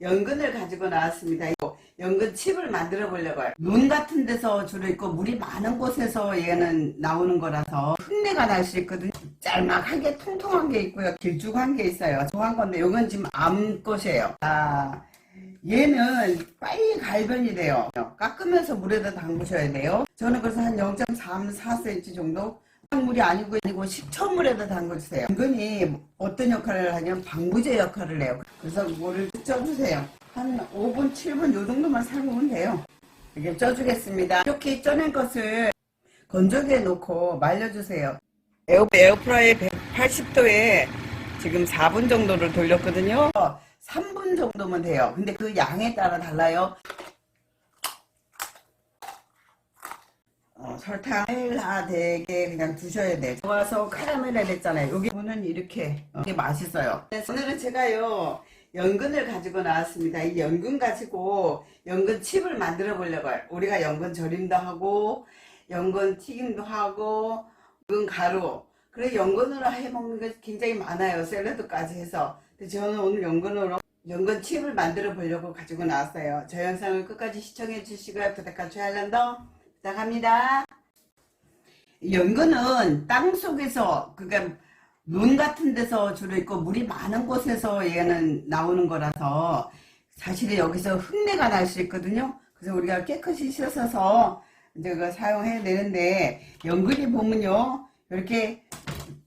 연근을 가지고 나왔습니다. 연근 칩을 만들어 보려고 해요. 논 같은 데서 주로 있고 물이 많은 곳에서 얘는 나오는 거라서 흙내가 날 수 있거든요. 짤막하게 통통한 게 있고요. 길쭉한 게 있어요. 좋아한 건데 이건 지금 암것이에요. 아, 얘는 빨리 갈변이 돼요. 깎으면서 물에다 담그셔야 돼요. 저는 그래서 한 0.34cm 정도 물이 아니고 아니고 식초물에다 담궈주세요. 은근히 어떤 역할을 하냐면 방부제 역할을 해요. 그래서 물을 쪄주세요. 한 5분, 7분 요 정도만 삶으면 돼요. 이렇게 쪄주겠습니다. 이렇게 쪄낸 것을 건조기에 놓고 말려주세요. 에어, 에어프라이에 180도에 지금 4분 정도를 돌렸거든요. 3분 정도면 돼요. 근데 그 양에 따라 달라요. 어, 설탕 다 되게 그냥 두셔야 돼. 좋아서 카라멜을 했잖아요. 여기 보면 이렇게 어, 이게 맛있어요. 그래서 오늘은 제가요 연근을 가지고 나왔습니다. 이 연근 가지고 연근 칩을 만들어 보려고 해요. 우리가 연근 절임도 하고 연근 튀김도 하고 연근 가루 그래 연근으로 해 먹는 게 굉장히 많아요. 샐러드까지 해서. 근데 저는 오늘 연근으로 연근 칩을 만들어 보려고 가지고 나왔어요. 저 영상을 끝까지 시청해 주시고요. 부탁한 좋아요란더 부탁합니다. 연근은 땅 속에서 그러니까 논 같은 데서 주로 있고 물이 많은 곳에서 얘는 나오는 거라서 사실은 여기서 흙내가 날 수 있거든요. 그래서 우리가 깨끗이 씻어서 이제 그 사용해야 되는데 연근이 보면요 이렇게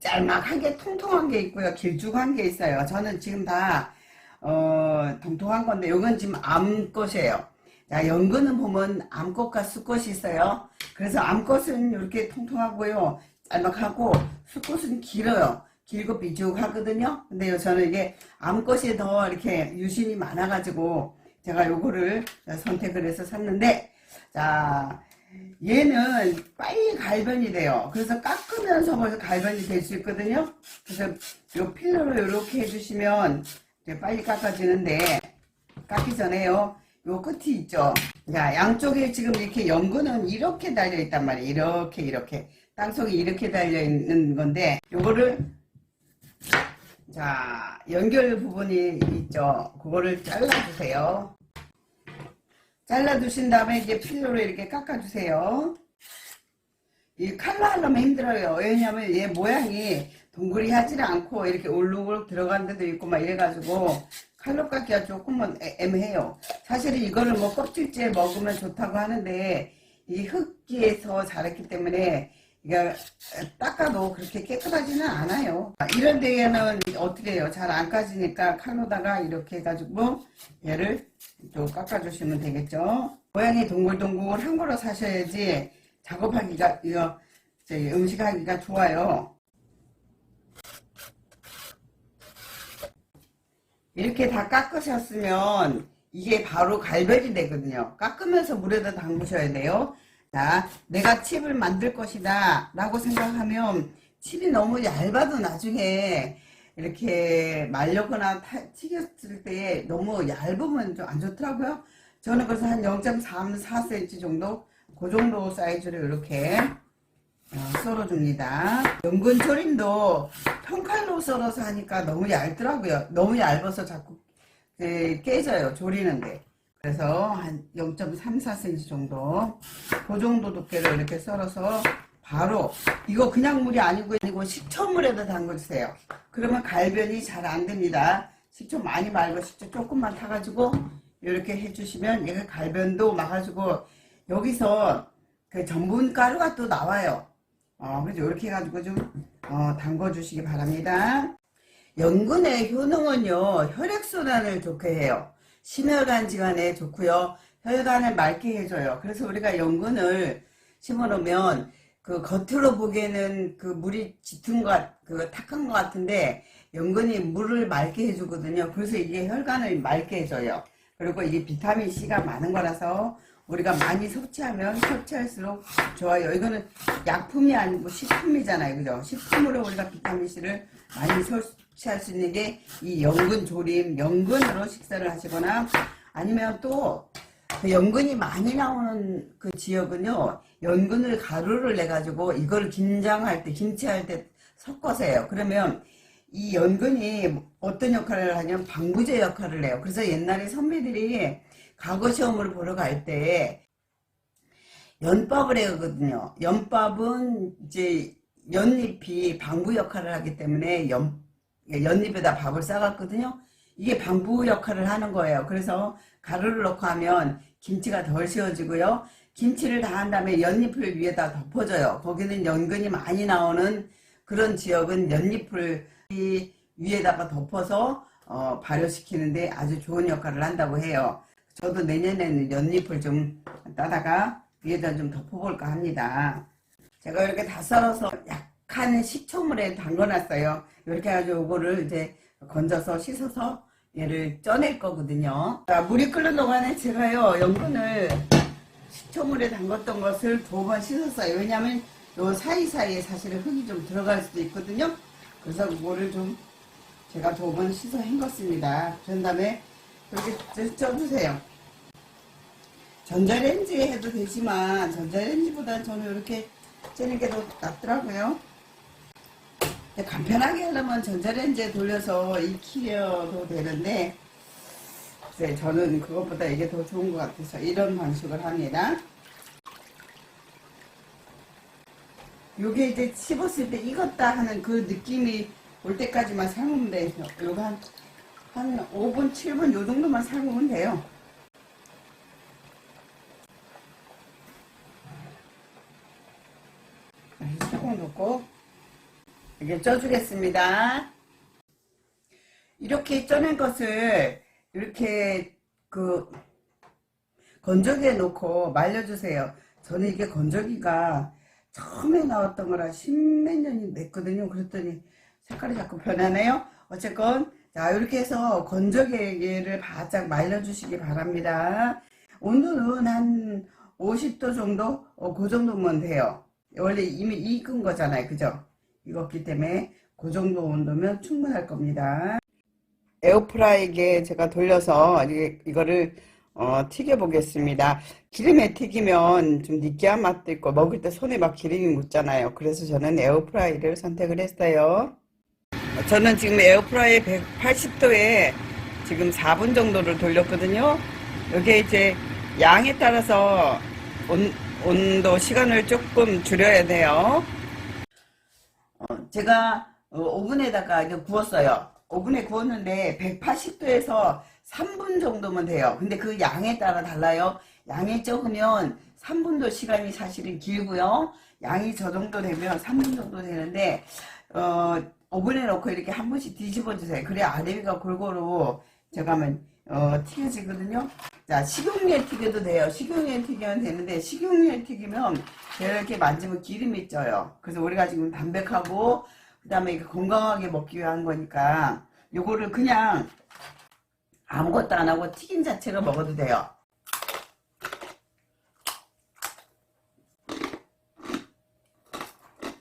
짤막하게 통통한 게 있고요 길쭉한 게 있어요. 저는 지금 다 어, 통통한 건데 이건 지금 암꽃이에요. 자, 연근은 보면 암꽃과 수꽃이 있어요. 그래서 암꽃은 이렇게 통통하고요. 짤막하고 수꽃은 길어요. 길고 삐죽하거든요. 근데 저는 이게 암꽃이 더 이렇게 유심이 많아가지고 제가 요거를 선택을 해서 샀는데 자, 얘는 빨리 갈변이 돼요. 그래서 깎으면서 벌써 갈변이 될 수 있거든요. 그래서 요 필러로 이렇게 해주시면 빨리 깎아지는데 깎기 전에요. 요 끝이 있죠. 자, 양쪽에 지금 이렇게 연근은 이렇게 달려 있단 말이에요. 이렇게, 이렇게. 땅속에 이렇게 달려 있는 건데, 요거를, 자, 연결 부분이 있죠. 그거를 잘라주세요. 잘라두신 다음에 이제 필로로 이렇게 깎아주세요. 이 칼로 하려면 힘들어요. 왜냐면 얘 모양이 동그리 하지 않고 이렇게 울룩울룩 들어간 데도 있고 막 이래가지고 칼로 깎기가 조금은 애- 애매해요. 사실은 이거를 뭐 껍질째 먹으면 좋다고 하는데 이 흙기에서 자랐기 때문에 이게 닦아도 그렇게 깨끗하지는 않아요. 이런 데에는 어떻게 해요? 잘 안 까지니까 칼로다가 이렇게 해가지고 얘를 좀 깎아주시면 되겠죠. 모양이 동글동글한 거로 사셔야지 작업하기가 이거 음식하기가 좋아요. 이렇게 다 깎으셨으면 이게 바로 갈변이 되거든요. 깎으면서 물에다 담그셔야 돼요. 자, 내가 칩을 만들 것이다 라고 생각하면 칩이 너무 얇아도 나중에 이렇게 말려거나 타- 튀겼을 때 너무 얇으면 좀 안 좋더라고요. 저는 그래서 한 0.34cm 정도 그 정도 사이즈로 이렇게 어, 썰어줍니다. 연근 조림도 평칼로 썰어서 하니까 너무 얇더라고요. 너무 얇아서 자꾸 예, 깨져요. 조리는데. 그래서 한 0.34cm 정도 그 정도 두께로 이렇게 썰어서 바로 이거 그냥 물이 아니고 아니고 식초물에다 담궈주세요. 그러면 갈변이 잘 안 됩니다. 식초 많이 말고 식초 조금만 타가지고 이렇게 해주시면 얘가 갈변도 막아주고 여기서 그 전분 가루가 또 나와요. 어, 그래서 이렇게 해가지고 좀 어, 담궈 주시기 바랍니다. 연근의 효능은요 혈액순환을 좋게 해요. 심혈관 질환에 좋고요. 혈관을 맑게 해줘요. 그래서 우리가 연근을 심어놓으면 그 겉으로 보기에는 그 물이 짙은 것, 같- 그 탁한 것 같은데 연근이 물을 맑게 해주거든요. 그래서 이게 혈관을 맑게 해줘요. 그리고 이게 비타민 C가 많은 거라서 우리가 많이 섭취하면 섭취할수록 좋아요. 이거는 약품이 아니고 식품이잖아요. 그죠? 식품으로 우리가 비타민 C를 많이 섭취할 수 있는 게 이 연근 조림, 연근으로 식사를 하시거나 아니면 또 그 연근이 많이 나오는 그 지역은요, 연근을 가루를 내가지고 이걸 김장할 때, 김치할 때 섞어서 해요. 그러면 이 연근이 어떤 역할을 하냐면 방부제 역할을 해요. 그래서 옛날에 선배들이 과거 시험을 보러 갈 때 연밥을 해거든요. 연밥은 이제 연잎이 방부 역할을 하기 때문에 연, 연잎에다 밥을 싸갔거든요. 이게 방부 역할을 하는 거예요. 그래서 가루를 넣고 하면 김치가 덜 씌워지고요. 김치를 다 한 다음에 연잎을 위에다 덮어줘요. 거기는 연근이 많이 나오는 그런 지역은 연잎을 이 위에다가 덮어서 어, 발효시키는데 아주 좋은 역할을 한다고 해요. 저도 내년에는 연잎을 좀 따다가 위에다 좀 덮어볼까 합니다. 제가 이렇게 다 썰어서 약한 식초물에 담궈놨어요. 이렇게 해가지고 이거를 이제 건져서 씻어서 얘를 쪄낼 거거든요. 자, 물이 끓는 동안에 제가요, 연근을 식초물에 담갔던 것을 두 번 씻었어요. 왜냐면 요 사이사이에 사실은 흙이 좀 들어갈 수도 있거든요. 그래서 그거를 좀 제가 두 번 씻어 헹궜습니다. 그런 다음에 이렇게 쪄주세요. 전자레인지에 해도 되지만 전자레인지보다 저는 이렇게 찌는 게 더 낫더라고요. 간편하게 하려면 전자레인지에 돌려서 익히려도 되는데 글쎄 저는 그것보다 이게 더 좋은 것 같아서 이런 방식을 합니다. 요게 이제 씹었을 때 익었다 하는 그 느낌이 올 때까지만 삶으면 돼요. 요거 한, 한 5분, 7분 요 정도만 삶으면 돼요. 조금 넣고 이렇게 쪄주겠습니다. 이렇게 쪄낸 것을 이렇게 그 건조기에 놓고 말려주세요. 저는 이게 건조기가 처음에 나왔던 거라 십몇 년이 됐거든요. 그랬더니 색깔이 자꾸 변하네요. 어쨌건 자 이렇게 해서 건조기를 바짝 말려주시기 바랍니다. 온도는 한 50도 정도? 어, 그 정도면 돼요. 원래 이미 익은 거잖아요. 그죠? 익었기 때문에 그 정도 온도면 충분할 겁니다. 에어프라이기에 제가 돌려서 이- 이거를 어, 튀겨 보겠습니다. 기름에 튀기면 좀 느끼한 맛도 있고 먹을 때 손에 막 기름이 묻잖아요. 그래서 저는 에어프라이를 선택을 했어요. 저는 지금 에어프라이 180도에 지금 4분 정도를 돌렸거든요. 여기에 이제 양에 따라서 온, 온도 시간을 조금 줄여야 돼요. 어, 제가 어, 오븐에다가 이제 구웠어요. 오븐에 구웠는데 180도에서 3분 정도면 돼요. 근데 그 양에 따라 달라요. 양이 적으면 3분도 시간이 사실은 길고요. 양이 저 정도 되면 3분 정도 되는데 어, 오븐에 넣고 이렇게 한 번씩 뒤집어 주세요. 그래야 아래 위가 골고루 하면 어, 튀겨지거든요. 자, 식용유에 튀겨도 돼요. 식용유에 튀기면 되는데 식용유에 튀기면 이렇게 만지면 기름이 쪄요. 그래서 우리가 지금 담백하고 그다음에 건강하게 먹기 위한 거니까 요거를 그냥 아무것도 안 하고 튀김 자체로 먹어도 돼요.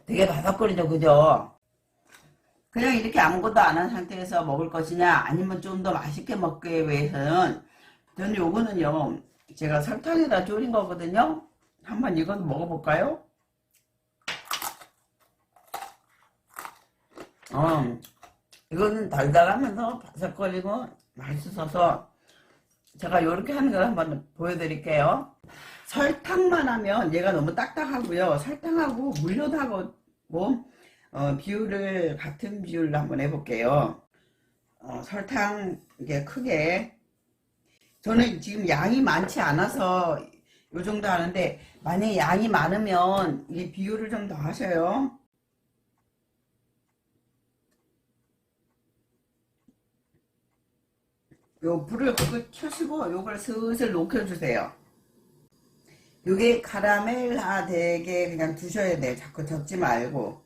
되게 바삭거리죠, 그죠? 그냥 이렇게 아무것도 안 한 상태에서 먹을 것이냐, 아니면 좀 더 맛있게 먹기 위해서는, 저는 요거는요, 제가 설탕에다 졸인 거거든요? 한번 이건 먹어볼까요? 어, 이거는 달달하면서 바삭거리고 맛있어서 제가 이렇게 하는 걸 한번 보여드릴게요. 설탕만 하면 얘가 너무 딱딱하고요. 설탕하고 물엿하고 어, 비율을 같은 비율로 한번 해볼게요. 어, 설탕 이게 크게 저는 지금 양이 많지 않아서 요 정도 하는데 만약에 양이 많으면 이 비율을 좀 더 하셔요. 요 불을 끄 켜시고 요걸 슬슬 녹여주세요. 요게 카라멜화 되게 그냥 두셔야 돼요. 자꾸 젓지 말고.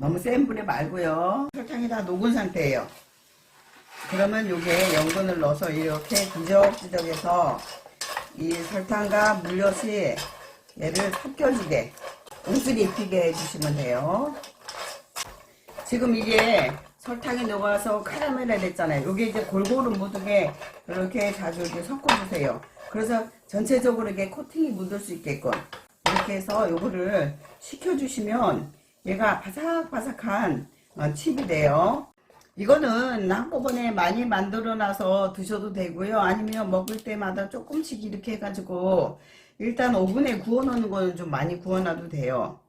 너무 센 불에 말고요. 설탕이 다 녹은 상태예요. 그러면 요게 연근을 넣어서 이렇게 뒤적뒤적해서 이 설탕과 물엿이 얘를 섞여지게 옷을 입히게 해주시면 돼요. 지금 이게 설탕이 녹아서 카라멜이 됐잖아요. 이게 이제 골고루 묻게 이렇게 자주 이렇게 섞어주세요. 그래서 전체적으로 이게 코팅이 묻을 수 있게끔 이렇게 해서 요거를 식혀주시면 얘가 바삭바삭한 어, 칩이 돼요. 이거는 한꺼번에 많이 만들어 놔서 드셔도 되고요. 아니면 먹을 때마다 조금씩 이렇게 해가지고 일단 오븐에 구워 놓는 거는 좀 많이 구워 놔도 돼요.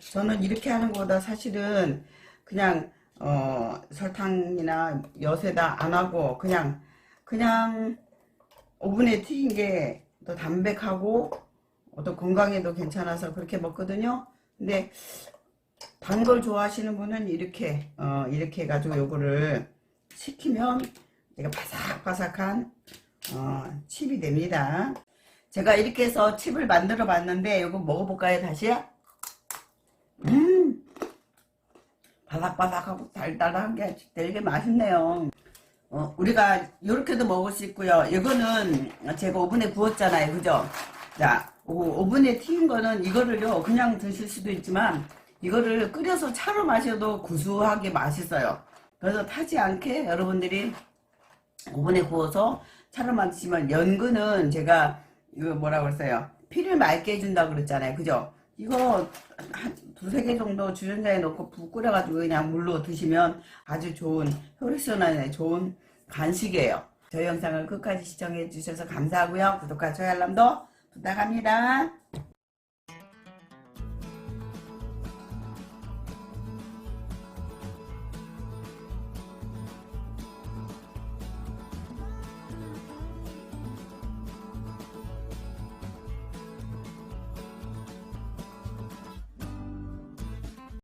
저는 이렇게 하는 것보다 사실은 그냥 어, 설탕이나 엿에다 안 하고 그냥 그냥 오븐에 튀긴 게 더 담백하고 또 건강에도 괜찮아서 그렇게 먹거든요. 근데 단 걸 좋아하시는 분은 이렇게 어, 이렇게 해가지고 요거를 식히면 이게 바삭바삭한 어, 칩이 됩니다. 제가 이렇게 해서 칩을 만들어 봤는데 요거 먹어볼까요 다시? 음 바삭바삭하고 달달한 게 되게 맛있네요. 어, 우리가 이렇게도 먹을 수 있고요. 이거는 제가 오븐에 구웠잖아요. 그죠? 자, 오, 오븐에 튀긴 거는 이거를요, 그냥 드실 수도 있지만, 이거를 끓여서 차로 마셔도 구수하게 맛있어요. 그래서 타지 않게 여러분들이 오븐에 구워서 차로 마시면 연근은 제가 이거 뭐라 그랬어요? 피를 맑게 해준다고 그랬잖아요. 그죠? 이거 한 두세 개 정도 주전자에 넣고 부 끓여가지고 그냥 물로 드시면 아주 좋은 혈액순환에 좋은 간식이에요. 저희 영상을 끝까지 시청해 주셔서 감사하고요. 구독과 좋아요 알람도 부탁합니다.